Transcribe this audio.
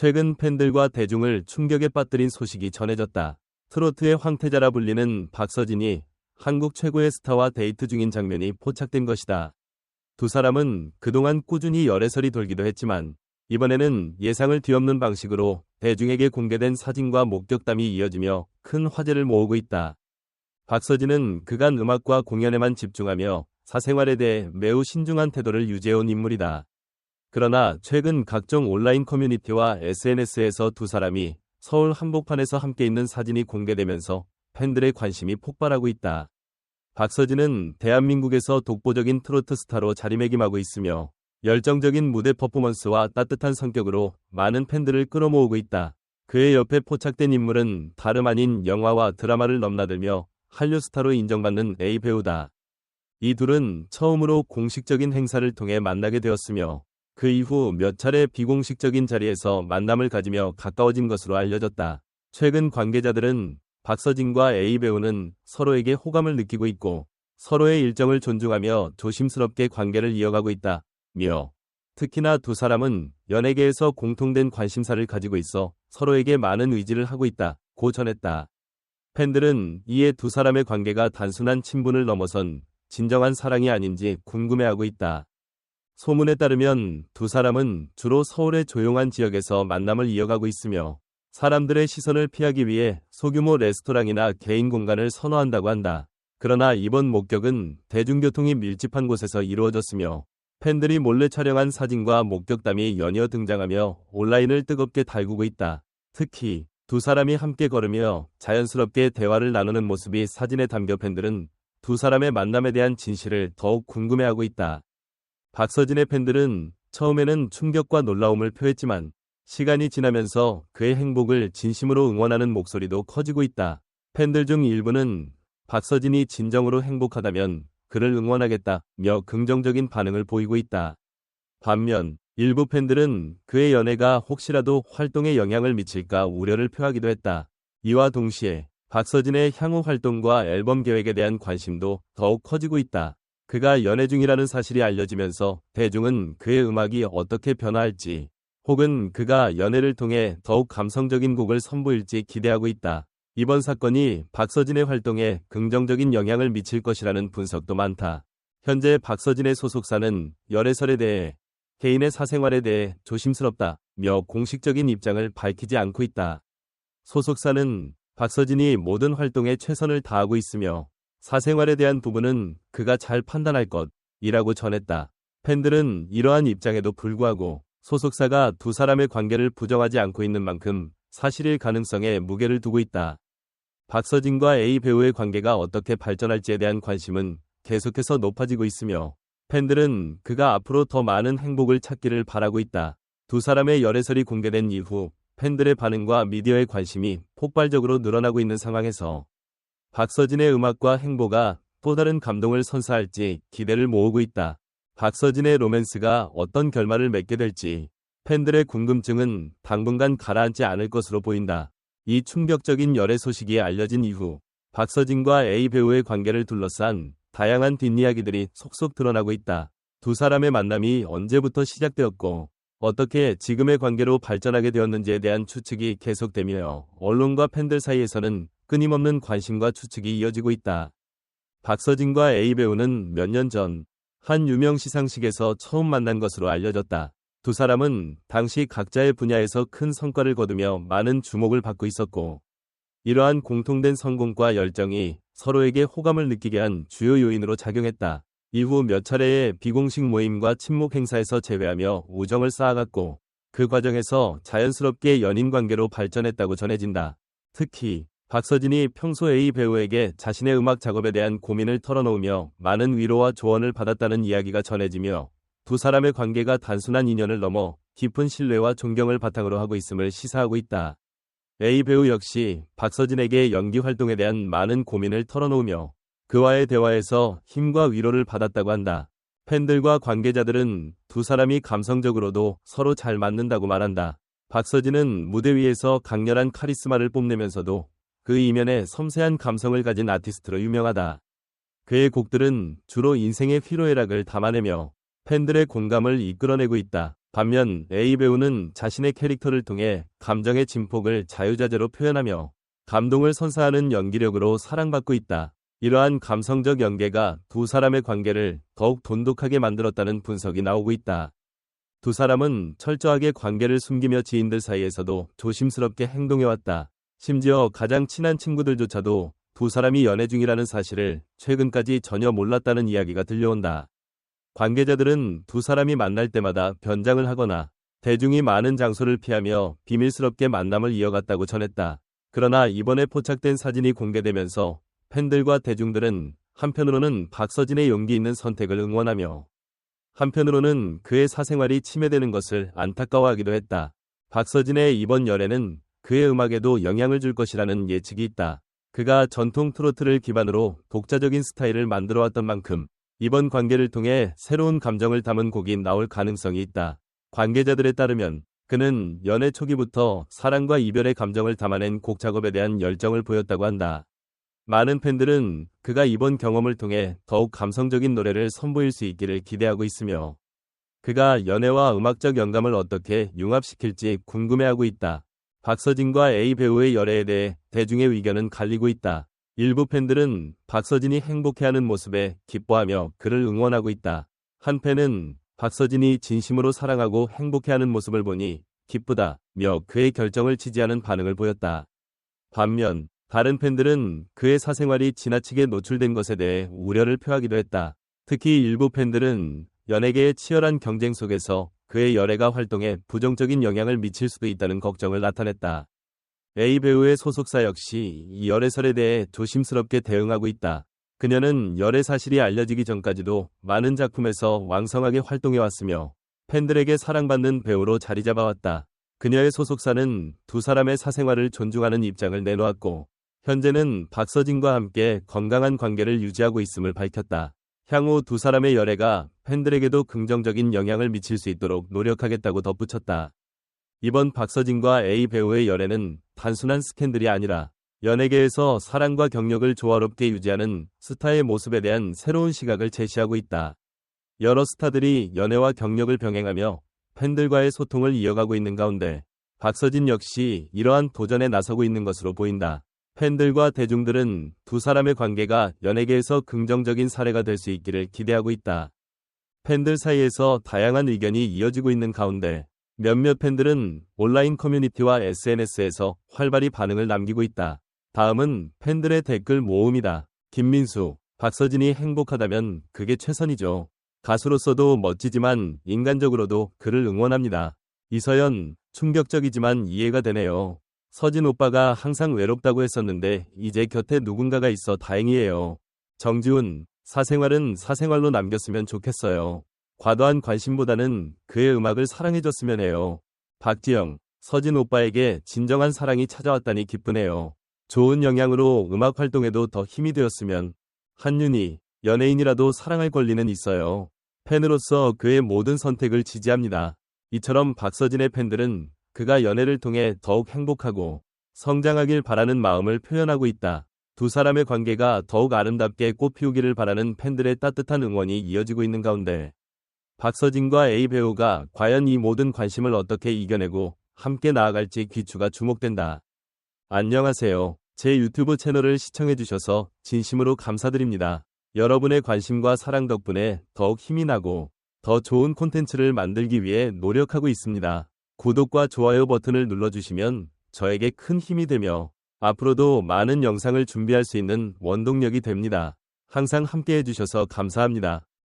최근 팬들과 대중을 충격에 빠뜨린 소식이 전해졌다. 트로트의 황태자라 불리는 박서진이 한국 최고의 스타와 데이트 중인 장면이 포착된 것이다. 두 사람은 그동안 꾸준히 열애설이 돌기도 했지만 이번에는 예상을 뒤엎는 방식으로 대중에게 공개된 사진과 목격담이 이어지며 큰 화제를 모으고 있다. 박서진은 그간 음악과 공연에만 집중하며 사생활에 대해 매우 신중한 태도를 유지해온 인물이다. 그러나 최근 각종 온라인 커뮤니티와 SNS에서 두 사람이 서울 한복판에서 함께 있는 사진이 공개되면서 팬들의 관심이 폭발하고 있다. 박서진은 대한민국에서 독보적인 트로트 스타로 자리매김하고 있으며 열정적인 무대 퍼포먼스와 따뜻한 성격으로 많은 팬들을 끌어모으고 있다. 그의 옆에 포착된 인물은 다름 아닌 영화와 드라마를 넘나들며 한류 스타로 인정받는 A 배우다. 이 둘은 처음으로 공식적인 행사를 통해 만나게 되었으며 그 이후 몇 차례 비공식적인 자리에서 만남을 가지며 가까워진 것으로 알려졌다. 최근 관계자들은 박서진과 A 배우는 서로에게 호감을 느끼고 있고 서로의 일정을 존중하며 조심스럽게 관계를 이어가고 있다. 며 특히나 두 사람은 연예계에서 공통된 관심사를 가지고 있어 서로에게 많은 의지를 하고 있다. 고 전했다. 팬들은 이에 두 사람의 관계가 단순한 친분을 넘어선 진정한 사랑이 아닌지 궁금해하고 있다. 소문에 따르면 두 사람은 주로 서울의 조용한 지역에서 만남을 이어가고 있으며 사람들의 시선을 피하기 위해 소규모 레스토랑이나 개인 공간을 선호한다고 한다. 그러나 이번 목격은 대중교통이 밀집한 곳에서 이루어졌으며 팬들이 몰래 촬영한 사진과 목격담이 연이어 등장하며 온라인을 뜨겁게 달구고 있다. 특히 두 사람이 함께 걸으며 자연스럽게 대화를 나누는 모습이 사진에 담겨 팬들은 두 사람의 만남에 대한 진실을 더욱 궁금해하고 있다. 박서진의 팬들은 처음에는 충격과 놀라움을 표했지만 시간이 지나면서 그의 행복을 진심으로 응원하는 목소리도 커지고 있다. 팬들 중 일부는 박서진이 진정으로 행복하다면 그를 응원하겠다며 긍정적인 반응을 보이고 있다. 반면 일부 팬들은 그의 연애가 혹시라도 활동에 영향을 미칠까 우려를 표하기도 했다. 이와 동시에 박서진의 향후 활동과 앨범 계획에 대한 관심도 더욱 커지고 있다. 그가 연애 중이라는 사실이 알려지면서 대중은 그의 음악이 어떻게 변화할지 혹은 그가 연애를 통해 더욱 감성적인 곡을 선보일지 기대하고 있다. 이번 사건이 박서진의 활동에 긍정적인 영향을 미칠 것이라는 분석도 많다. 현재 박서진의 소속사는 열애설에 대해 개인의 사생활에 대해 조심스럽다며 공식적인 입장을 밝히지 않고 있다. 소속사는 박서진이 모든 활동에 최선을 다하고 있으며 사생활에 대한 부분은 그가 잘 판단할 것이라고 전했다. 팬들은 이러한 입장에도 불구하고 소속사가 두 사람의 관계를 부정하지 않고 있는 만큼 사실일 가능성에 무게를 두고 있다. 박서진과 A 배우의 관계가 어떻게 발전할지에 대한 관심은 계속해서 높아지고 있으며 팬들은 그가 앞으로 더 많은 행복을 찾기를 바라고 있다. 두 사람의 열애설이 공개된 이후 팬들의 반응과 미디어의 관심이 폭발적으로 늘어나고 있는 상황에서 박서진의 음악과 행보가 또 다른 감동을 선사할지 기대를 모으고 있다. 박서진의 로맨스가 어떤 결말을 맺게 될지 팬들의 궁금증은 당분간 가라앉지 않을 것으로 보인다. 이 충격적인 열애 소식이 알려진 이후 박서진과 A 배우의 관계를 둘러싼 다양한 뒷이야기들이 속속 드러나고 있다. 두 사람의 만남이 언제부터 시작되었고 어떻게 지금의 관계로 발전하게 되었는지에 대한 추측이 계속되며 언론과 팬들 사이에서는 끊임없는 관심과 추측이 이어지고 있다. 박서진과 A 배우는 몇 년 전 한 유명 시상식에서 처음 만난 것으로 알려졌다. 두 사람은 당시 각자의 분야에서 큰 성과를 거두며 많은 주목을 받고 있었고, 이러한 공통된 성공과 열정이 서로에게 호감을 느끼게 한 주요 요인으로 작용했다. 이후 몇 차례의 비공식 모임과 친목 행사에서 제외하며 우정을 쌓아갔고, 그 과정에서 자연스럽게 연인 관계로 발전했다고 전해진다. 특히 박서진이 평소 A 배우에게 자신의 음악 작업에 대한 고민을 털어놓으며 많은 위로와 조언을 받았다는 이야기가 전해지며 두 사람의 관계가 단순한 인연을 넘어 깊은 신뢰와 존경을 바탕으로 하고 있음을 시사하고 있다. A 배우 역시 박서진에게 연기 활동에 대한 많은 고민을 털어놓으며 그와의 대화에서 힘과 위로를 받았다고 한다. 팬들과 관계자들은 두 사람이 감성적으로도 서로 잘 맞는다고 말한다. 박서진은 무대 위에서 강렬한 카리스마를 뽐내면서도 그 이면에 섬세한 감성을 가진 아티스트로 유명하다. 그의 곡들은 주로 인생의 피로애락을 담아내며 팬들의 공감을 이끌어내고 있다. 반면 A 배우는 자신의 캐릭터를 통해 감정의 진폭을 자유자재로 표현하며 감동을 선사하는 연기력으로 사랑받고 있다. 이러한 감성적 연계가 두 사람의 관계를 더욱 돈독하게 만들었다는 분석이 나오고 있다. 두 사람은 철저하게 관계를 숨기며 지인들 사이에서도 조심스럽게 행동해왔다. 심지어 가장 친한 친구들조차도 두 사람이 연애 중이라는 사실을 최근까지 전혀 몰랐다는 이야기가 들려온다. 관계자들은 두 사람이 만날 때마다 변장을 하거나 대중이 많은 장소를 피하며 비밀스럽게 만남을 이어갔다고 전했다. 그러나 이번에 포착된 사진이 공개되면서 팬들과 대중들은 한편으로는 박서진의 용기 있는 선택을 응원하며 한편으로는 그의 사생활이 침해되는 것을 안타까워하기도 했다. 박서진의 이번 연애는 그의 음악에도 영향을 줄 것이라는 예측이 있다. 그가 전통 트로트를 기반으로 독자적인 스타일을 만들어왔던 만큼 이번 관계를 통해 새로운 감정을 담은 곡이 나올 가능성이 있다. 관계자들에 따르면 그는 연애 초기부터 사랑과 이별의 감정을 담아낸 곡 작업에 대한 열정을 보였다고 한다. 많은 팬들은 그가 이번 경험을 통해 더욱 감성적인 노래를 선보일 수 있기를 기대하고 있으며 그가 연애와 음악적 영감을 어떻게 융합시킬지 궁금해하고 있다. 박서진과 A 배우의 열애에 대해 대중의 의견은 갈리고 있다. 일부 팬들은 박서진이 행복해하는 모습에 기뻐하며 그를 응원하고 있다. 한 팬은 박서진이 진심으로 사랑하고 행복해하는 모습을 보니 기쁘다 며 그의 결정을 지지하는 반응을 보였다. 반면 다른 팬들은 그의 사생활이 지나치게 노출된 것에 대해 우려를 표하기도 했다. 특히 일부 팬들은 연예계의 치열한 경쟁 속에서 그의 열애가 활동에 부정적인 영향을 미칠 수도 있다는 걱정을 나타냈다. A 배우의 소속사 역시 이 열애설에 대해 조심스럽게 대응하고 있다. 그녀는 열애 사실이 알려지기 전까지도 많은 작품에서 왕성하게 활동해왔으며 팬들에게 사랑받는 배우로 자리 잡아왔다. 그녀의 소속사는 두 사람의 사생활을 존중하는 입장을 내놓았고 현재는 박서진과 함께 건강한 관계를 유지하고 있음을 밝혔다. 향후 두 사람의 열애가 팬들에게도 긍정적인 영향을 미칠 수 있도록 노력하겠다고 덧붙였다. 이번 박서진과 A 배우의 열애는 단순한 스캔들이 아니라 연예계에서 사랑과 경력을 조화롭게 유지하는 스타의 모습에 대한 새로운 시각을 제시하고 있다. 여러 스타들이 연애와 경력을 병행하며 팬들과의 소통을 이어가고 있는 가운데 박서진 역시 이러한 도전에 나서고 있는 것으로 보인다. 팬들과 대중들은 두 사람의 관계가 연예계에서 긍정적인 사례가 될 수 있기를 기대하고 있다. 팬들 사이에서 다양한 의견이 이어지고 있는 가운데 몇몇 팬들은 온라인 커뮤니티와 SNS에서 활발히 반응을 남기고 있다. 다음은 팬들의 댓글 모음이다. 김민수, 박서진이 행복하다면 그게 최선이죠. 가수로서도 멋지지만 인간적으로도 그를 응원합니다. 이서연, 충격적이지만 이해가 되네요. 서진 오빠가 항상 외롭다고 했었는데 이제 곁에 누군가가 있어 다행이에요. 정지훈, 사생활은 사생활로 남겼으면 좋겠어요. 과도한 관심보다는 그의 음악을 사랑해줬으면 해요. 박지영, 서진 오빠에게 진정한 사랑이 찾아왔다니 기쁘네요. 좋은 영향으로 음악 활동에도 더 힘이 되었으면 한윤희, 연예인이라도 사랑할 권리는 있어요. 팬으로서 그의 모든 선택을 지지합니다. 이처럼 박서진의 팬들은 그가 연애를 통해 더욱 행복하고 성장하길 바라는 마음을 표현하고 있다. 두 사람의 관계가 더욱 아름답게 꽃피우기를 바라는 팬들의 따뜻한 응원이 이어지고 있는 가운데 박서진과 A 배우가 과연 이 모든 관심을 어떻게 이겨내고 함께 나아갈지 귀추가 주목된다. 안녕하세요. 제 유튜브 채널을 시청해주셔서 진심으로 감사드립니다. 여러분의 관심과 사랑 덕분에 더욱 힘이 나고 더 좋은 콘텐츠를 만들기 위해 노력하고 있습니다. 구독과 좋아요 버튼을 눌러주시면 저에게 큰 힘이 되며 앞으로도 많은 영상을 준비할 수 있는 원동력이 됩니다. 항상 함께 해주셔서 감사합니다.